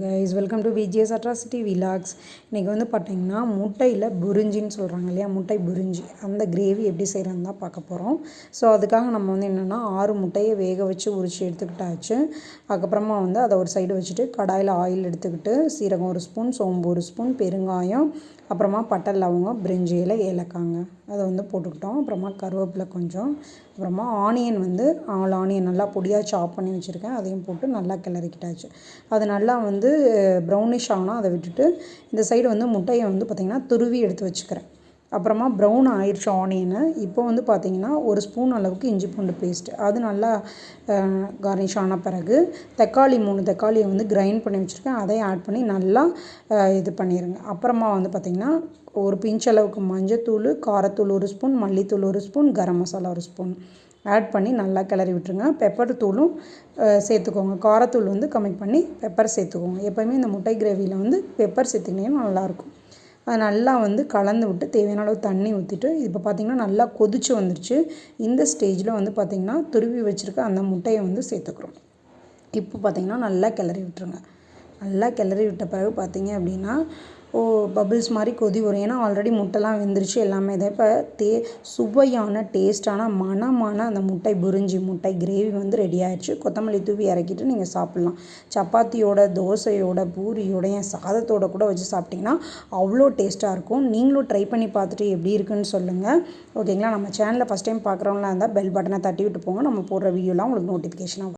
Guys welcome to VGS atrocity vlogs இன்றைக்கி வந்து பார்த்திங்கன்னா முட்டையில் புரிஞ்சின்னு சொல்கிறாங்க இல்லையா? முட்டை புரிஞ்சி. அந்த கிரேவி எப்படி செய்கிறதுன்னு தான் பார்க்க போகிறோம் ஸோ அதுக்காக நம்ம வந்து என்னென்னா ஆறு முட்டையை வேக வச்சு உரிச்சு எடுத்துக்கிட்டாச்சு. அதுக்கப்புறமா வந்து அதை ஒரு சைடு வச்சுட்டு கடாயில் ஆயில் எடுத்துக்கிட்டு சீரகம் ஒரு ஸ்பூன் சோம்பு ஒரு ஸ்பூன் பெருங்காயம் அப்புறமா பட்டை லவங்கம் பிரிஞ்சி இலை ஏலக்காங்க. அதை வந்து போட்டுக்கிட்டோம். அப்புறமா கருவேப்பிலை கொஞ்சம். அப்புறமா ஆனியன் வந்து ஆல் ஆனியன் நல்லா பொடியாக சாப் பண்ணி வச்சுருக்கேன். அதையும் போட்டு நல்லா கிளறிக்கிட்டாச்சு. அது நல்லா வந்து வந்து ப்ரௌனிஷ் ஆகணும் அதை விட்டுட்டு இந்த சைடு வந்து முட்டையை வந்து பார்த்திங்கன்னா துருவி எடுத்து வச்சுக்கிறேன். அப்புறமா ப்ரௌன் ஆயிடுச்சு ஆனியனை இப்போ வந்து பார்த்திங்கன்னா ஒரு ஸ்பூன் அளவுக்கு இஞ்சி பூண்டு பேஸ்ட்டு அது நல்லா கார்னிஷ் ஆன பிறகு தக்காளி மூணு தக்காளியை வந்து கிரைண்ட் பண்ணி வச்சுருக்கேன். அதையும் ஆட் பண்ணி நல்லா இது பண்ணிடுங்க அப்புறமா வந்து பார்த்திங்கன்னா ஒரு பிஞ்ச் அளவுக்கு மஞ்சத்தூள் காரத்தூள் ஒரு ஸ்பூன் மல்லித்தூள் ஒரு ஸ்பூன் கரம் மசாலா ஒரு ஸ்பூன் ஆட் பண்ணி நல்லா கிளறி விட்டுருங்க. பெப்பர் தூளும் சேர்த்துக்கோங்க. காரத்தூள் வந்து கம்மி பண்ணி பெப்பர் சேர்த்துக்கோங்க. எப்போயுமே இந்த முட்டை கிரேவியில் வந்து பெப்பர் சேர்த்துக்கினீங்கன்னா நல்லாயிருக்கும் அது நல்லா வந்து கலந்து விட்டு தேவையான அளவு தண்ணி ஊற்றிட்டு இப்போ பார்த்திங்கன்னா நல்லா கொதிச்சு வந்துருச்சு. இந்த ஸ்டேஜில் வந்து பார்த்திங்கன்னா துருவி வச்சுருக்க அந்த முட்டையை வந்து சேர்த்துக்கிறோம். இப்போ பார்த்திங்கன்னா நல்லா கிளறி விட்டுருங்க. நல்லா கிளறி விட்ட பிறகு பார்த்திங்க அப்படின்னா ஓ பபிள்ஸ் மாதிரி கொதி வரும். ஏன்னா ஆல்ரெடி முட்டைலாம் வெந்துருச்சு எல்லாமே. இதை இப்போ தே சுவையான டேஸ்ட்டான மனமான அந்த முட்டை புரிஞ்சி முட்டை கிரேவி வந்து ரெடி ஆயிடுச்சு. கொத்தமல்லி தூவி இறக்கிட்டு நீங்கள் சாப்பிட்லாம். சப்பாத்தியோட தோசையோட பூரியோட என் சாதத்தோட கூட வச்சு சாப்பிட்டிங்கன்னா அவ்வளோ டேஸ்ட்டாக இருக்கும். நீங்களும் ட்ரை பண்ணி பார்த்துட்டு எப்படி இருக்குன்னு சொல்லுங்கள் ஓகேங்களா நம்ம சேனலில் ஃபஸ்ட் டைம் பார்க்குறவங்களா இருந்தால் பெல் பட்டனை தட்டி விட்டு போங்க. நம்ம போடுற வீடியோலாம் உங்களுக்கு நோட்டிஃபிகேஷனாக